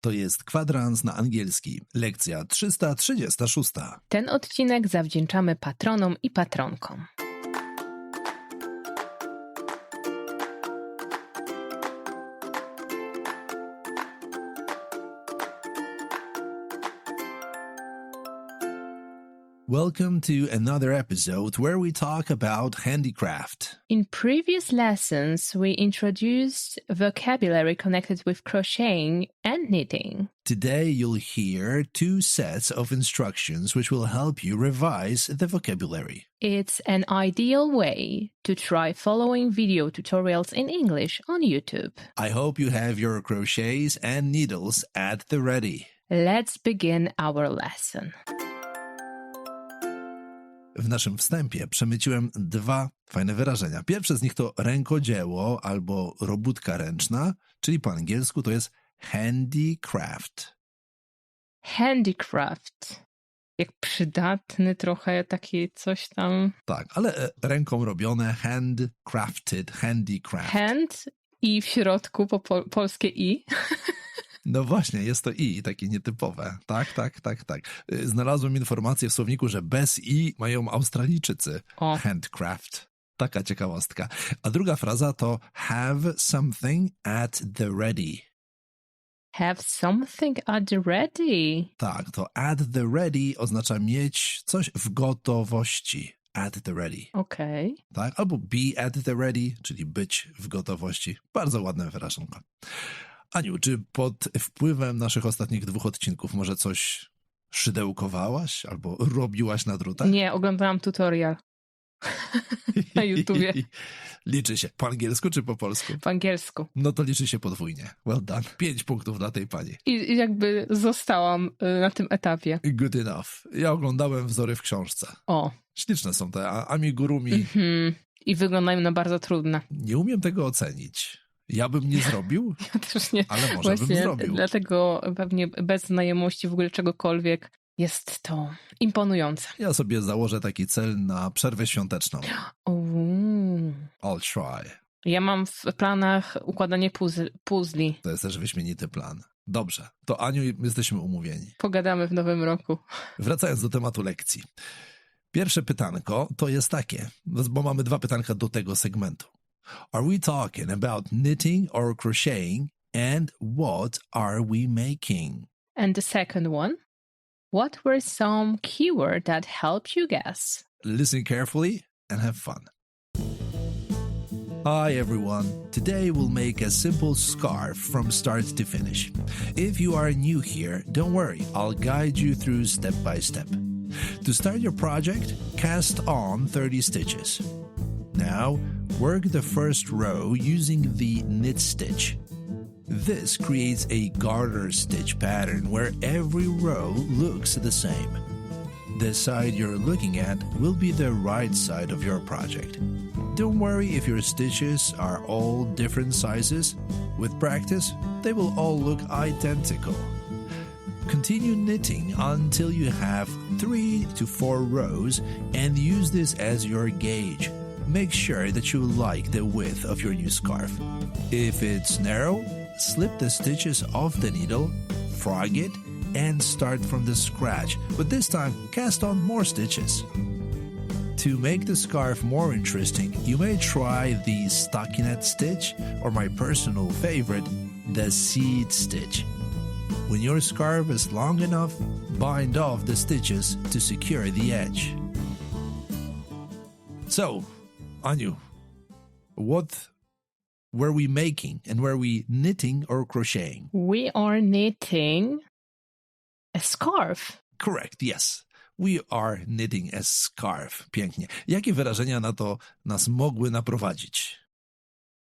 To jest kwadrans na angielski, lekcja 336. Ten odcinek zawdzięczamy patronom i patronkom. Welcome to another episode where we talk about handicraft. In previous lessons, we introduced vocabulary connected with crocheting and knitting. Today you'll hear two sets of instructions which will help you revise the vocabulary. It's an ideal way to try following video tutorials in English on YouTube. I hope you have your crochets and needles at the ready. Let's begin our lesson. W naszym wstępie przemyciłem dwa fajne wyrażenia. Pierwsze z nich to rękodzieło albo robótka ręczna, czyli po angielsku to jest handicraft. Handicraft. Jak przydatny trochę taki coś tam. Tak, ale e, ręką robione handcrafted, handicraft. Hand i w środku po, po polskie i. No właśnie, jest to i takie nietypowe. Tak, tak, tak, tak. Y, Znalazłem informację w słowniku, że bez i mają Australijczycy. O. Handcraft. Taka ciekawostka. A druga fraza to have something at the ready. Have something at the ready. Tak, to at the ready oznacza mieć coś w gotowości. At the ready. Okej. Tak? Albo be at the ready, czyli być w gotowości. Bardzo ładne wyrażonko. Aniu, czy pod wpływem naszych ostatnich dwóch odcinków może coś szydełkowałaś albo robiłaś na drutach? Nie, oglądałam tutorial na YouTubie. Liczy się po angielsku czy po polsku? po angielsku. No to liczy się podwójnie. Well done. Pięć punktów dla tej pani. I, I jakby zostałam y, na tym etapie. Good enough. Ja oglądałem wzory w książce. O. Śliczne są te amigurumi. Mhm. I wyglądają na bardzo trudne. Nie umiem tego ocenić. Ja bym nie zrobił, Ja też nie. ale może bym Właśnie zrobił. dlatego pewnie bez znajomości w ogóle czegokolwiek jest to imponujące. Ja sobie założę taki cel na przerwę świąteczną. Uuu. I'll try. Ja mam w planach układanie puzli. To jest też wyśmienity plan. Dobrze, to Aniu, jesteśmy umówieni. Pogadamy w nowym roku. Wracając do tematu lekcji. Pierwsze pytanko to jest takie, bo mamy dwa pytanka do tego segmentu. Are we talking about knitting or crocheting and what are we making? And the second one. What were some keywords that helped you guess? Listen carefully and have fun. Hi everyone. Today we'll make a simple scarf from start to finish. If you are new here, don't worry, I'll guide you through step by step. To start your project, cast on 30 stitches. Now, work the first row using the knit stitch. This creates a garter stitch pattern where every row looks the same. The side you're looking at will be the right side of your project. Don't worry if your stitches are all different sizes. With practice, they will all look identical. Continue knitting until you have 3 to 4 rows and use this as your gauge. Make sure that you like the width of your new scarf. If it's narrow, slip the stitches off the needle, frog it, and start from the scratch, but this time cast on more stitches. To make the scarf more interesting, you may try the stockinette stitch or my personal favorite, the seed stitch. When your scarf is long enough, bind off the stitches to secure the edge. So, Anu, what were we making and were we knitting or crocheting? We are knitting a scarf. Correct, yes. We are knitting a scarf. Pięknie. Jakie wyrażenia na to nas mogły naprowadzić?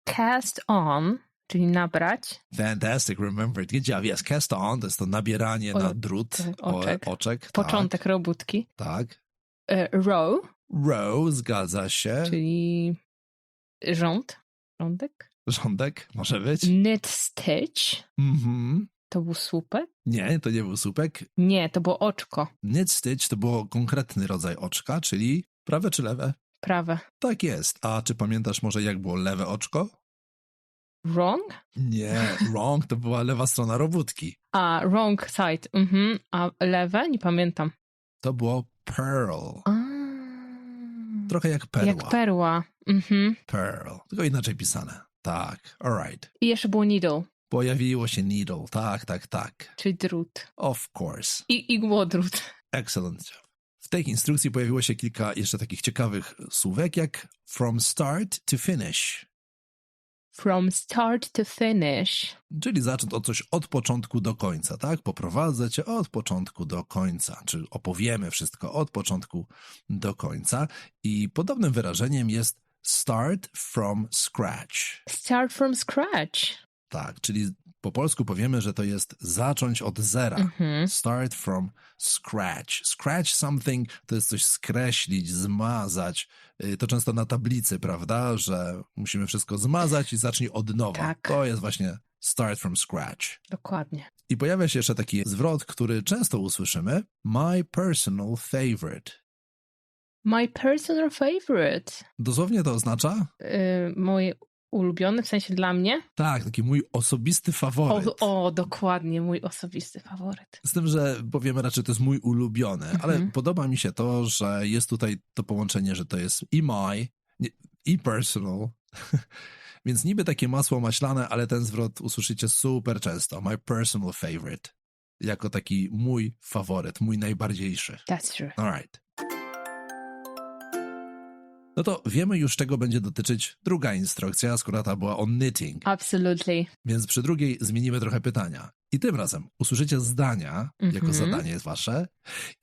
Cast on, czyli nabrać. Fantastic, remembered. Good job. Yes, cast on, to jest to nabieranie O- na drut, tak, o- oczek. oczek Początek robótki. Tak, tak. E, row, Row, zgadza się. czyli rząd. Rządek. Rządek, może być. Knit stitch. Mhm. To był słupek? Nie, to nie był słupek. Nie, to było oczko. Knit stitch to było konkretny rodzaj oczka, czyli prawe czy lewe? Prawe. Tak jest. A czy pamiętasz może jak było lewe oczko? Wrong? Nie, wrong to była lewa strona robótki. A, wrong side. Mhm. A lewe? Nie pamiętam. To było pearl. A, Trochę jak perła. jak perła. Mhm. pearl. Tylko inaczej pisane. Tak, alright. I jeszcze było needle, Pojawiło się needle. Tak, tak, tak. czyli drut. Of course. I igłodrut. Excellent. W tej instrukcji pojawiło się kilka jeszcze takich ciekawych słówek jak from start to finish, From start to finish. czyli zacząć od coś od początku do końca, tak? Poprowadzę cię od początku do końca, czy opowiemy wszystko od początku do końca. I podobnym wyrażeniem jest start from scratch. Start from scratch. Tak, czyli po polsku powiemy, że to jest zacząć od zera. Mhm. Start from scratch. Scratch something to jest coś skreślić, zmazać. Y, To często na tablicy, prawda, że musimy wszystko zmazać i zacznij od nowa. Tak. To jest właśnie start from scratch. Dokładnie. I pojawia się jeszcze taki zwrot, który często usłyszymy. My personal favorite. My personal favorite. Dosłownie to oznacza? Yy, mój ulubiony, w sensie dla mnie. Tak, taki mój osobisty faworyt. O, o, dokładnie, mój osobisty faworyt. Z tym, że powiemy raczej, to jest mój ulubiony, ale Mhm. podoba mi się to, że jest tutaj to połączenie, że to jest i my, i personal. Więc niby takie masło maślane, ale ten zwrot usłyszycie super często. My personal favorite. Jako taki mój faworyt, mój najbardziejszy. That's true. Alright. No to wiemy już, czego będzie dotyczyć druga instrukcja, skoro ta była o knitting. Absolutely. Więc przy drugiej zmienimy trochę pytania. I tym razem usłyszycie zdania jako Mhm. zadanie jest wasze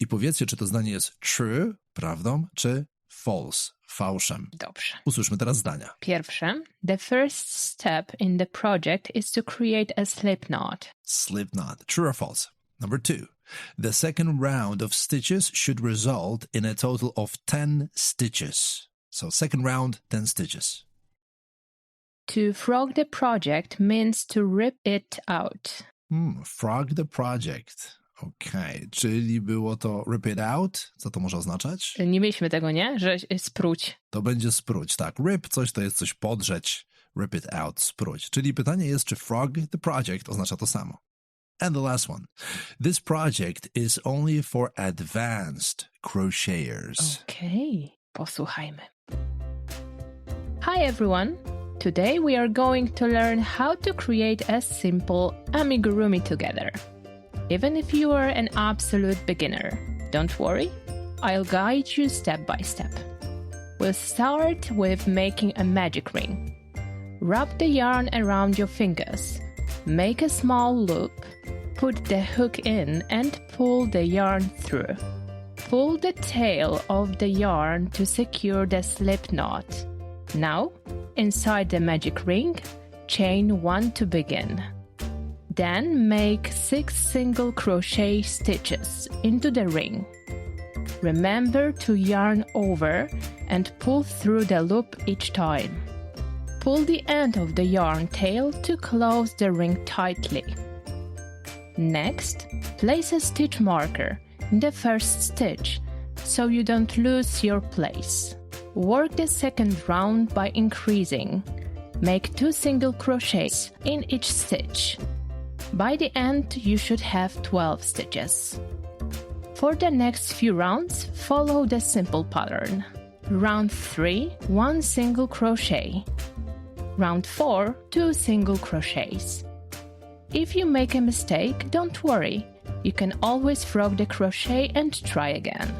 i powiedzcie, czy to zdanie jest true, prawdą, czy false, fałszem. Dobrze. Usłyszmy teraz zdania. Pierwsze. The first step in the project is to create a slip knot. Slip knot, true or false? Number two. The second round of stitches should result in a total of 10 stitches. So second round, 10 stitches. To frog the project means to rip it out. Hmm, frog the project. Okej, czyli było to rip it out? Co to może oznaczać? Nie mieliśmy tego, nie? Że spróć. to będzie spróć, tak. Rip coś to jest coś podrzeć, rip it out, spróć. Czyli pytanie jest, czy frog the project oznacza to samo. And the last one. This project is only for advanced crocheters. Okej, posłuchajmy. Hi everyone. Today we are going to learn how to create a simple amigurumi together. Even if you are an absolute beginner, don't worry. I'll guide you step by step. We'll start with making a magic ring. Wrap the yarn around your fingers. Make a small loop. Put the hook in and pull the yarn through. Pull the tail of the yarn to secure the slip knot. Now, inside the magic ring, chain one to begin. Then make six single crochet stitches into the ring. Remember to yarn over and pull through the loop each time. Pull the end of the yarn tail to close the ring tightly. Next, place a stitch marker in the first stitch so you don't lose your place. Work the second round by increasing. Make two single crochets in each stitch. By the end, you should have 12 stitches. For the next few rounds, follow the simple pattern. Round 3, 1 single crochet. Round 4, 2 single crochets. If you make a mistake, don't worry. You can always frog the crochet and try again.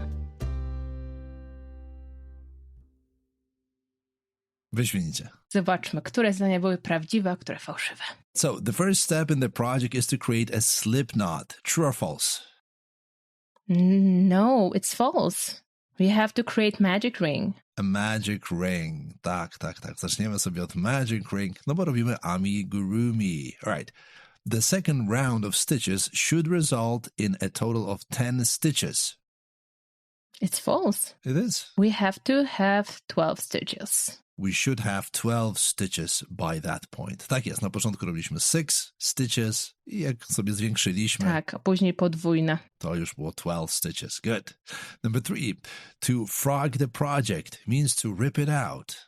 Wyśmienicie. Zobaczmy, które zdania były prawdziwe, a które fałszywe. So, the first step in the project is to create a slip knot. True or false? No, it's false. We have to create magic ring. A magic ring. Tak, tak, tak. Zaczniemy sobie od magic ring, no bo robimy amigurumi. Alright. The second round of stitches should result in a total of 10 stitches. It's false. It is. We have to have 12 stitches. We should have 12 stitches by that point. Tak jest, na początku robiliśmy 6 stitches i jak sobie zwiększyliśmy, Tak, a później podwójne. to już było 12 stitches. Good. Number three, to frog the project means to rip it out.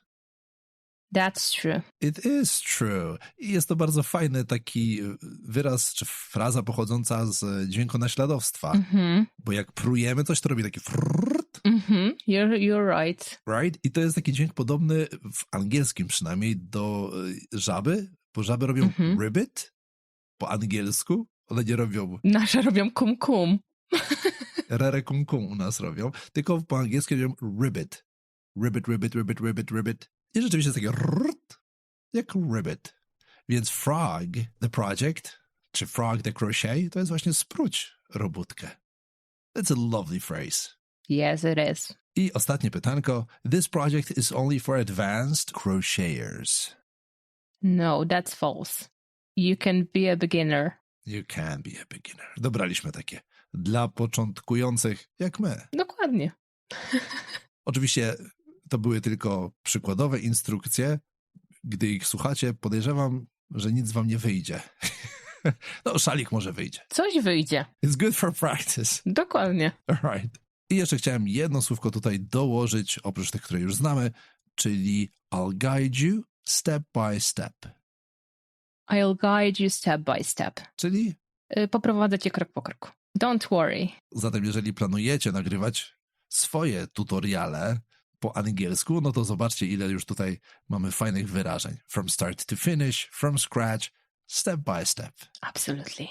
That's true. It is true. I jest to bardzo fajny taki wyraz czy fraza pochodząca z dźwięku naśladowstwa. Mhm. Bo jak prujemy coś, to robi taki frrrt, Mhm. You're, you're right. right? I to jest taki dźwięk podobny w angielskim przynajmniej do y, żaby, bo żaby robią Mhm. ribbit po angielsku. One nie robią Nasze robią kum kum. rere kum kum u nas robią, tylko po angielsku robią ribbit. Ribbit, ribbit, ribbit, ribbit, ribbit. I rzeczywiście jest takie rrrt, jak ribbit. Więc frog, the project, czy frog the crochet, to jest właśnie spróć robótkę. That's a lovely phrase. Yes, it is. I ostatnie pytanko. This project is only for advanced crocheters. No, that's false. You can be a beginner. You can be a beginner. Dobraliśmy takie. Dla początkujących jak my. Dokładnie. Oczywiście to były tylko przykładowe instrukcje. Gdy ich słuchacie, podejrzewam, że nic wam nie wyjdzie. no, szalik może wyjdzie. Coś wyjdzie. It's good for practice. Dokładnie. Right. I jeszcze chciałem jedno słówko tutaj dołożyć, oprócz tych, które już znamy, czyli I'll guide you step by step. I'll guide you step by step. Czyli Y, Poprowadzę cię krok po kroku. Don't worry. zatem, jeżeli planujecie nagrywać swoje tutoriale po angielsku, no to zobaczcie, ile już tutaj mamy fajnych wyrażeń. From start to finish, from scratch, step by step. Absolutely.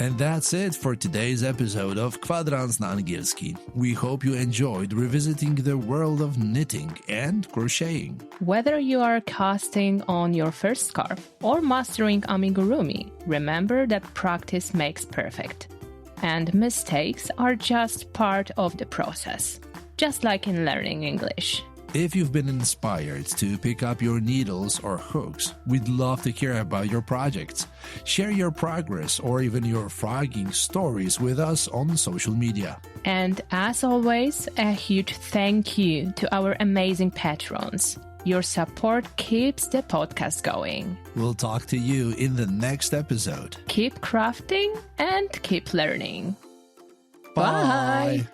And that's it for today's episode of Kwadrans na Angielski. We hope you enjoyed revisiting the world of knitting and crocheting. Whether you are casting on your first scarf or mastering amigurumi, remember that practice makes perfect. And mistakes are just part of the process, just like in learning English. If you've been inspired to pick up your needles or hooks, we'd love to hear about your projects. Share your progress or even your frogging stories with us on social media. And as always, a huge thank you to our amazing patrons. Your support keeps the podcast going. We'll talk to you in the next episode. Keep crafting and keep learning. Bye.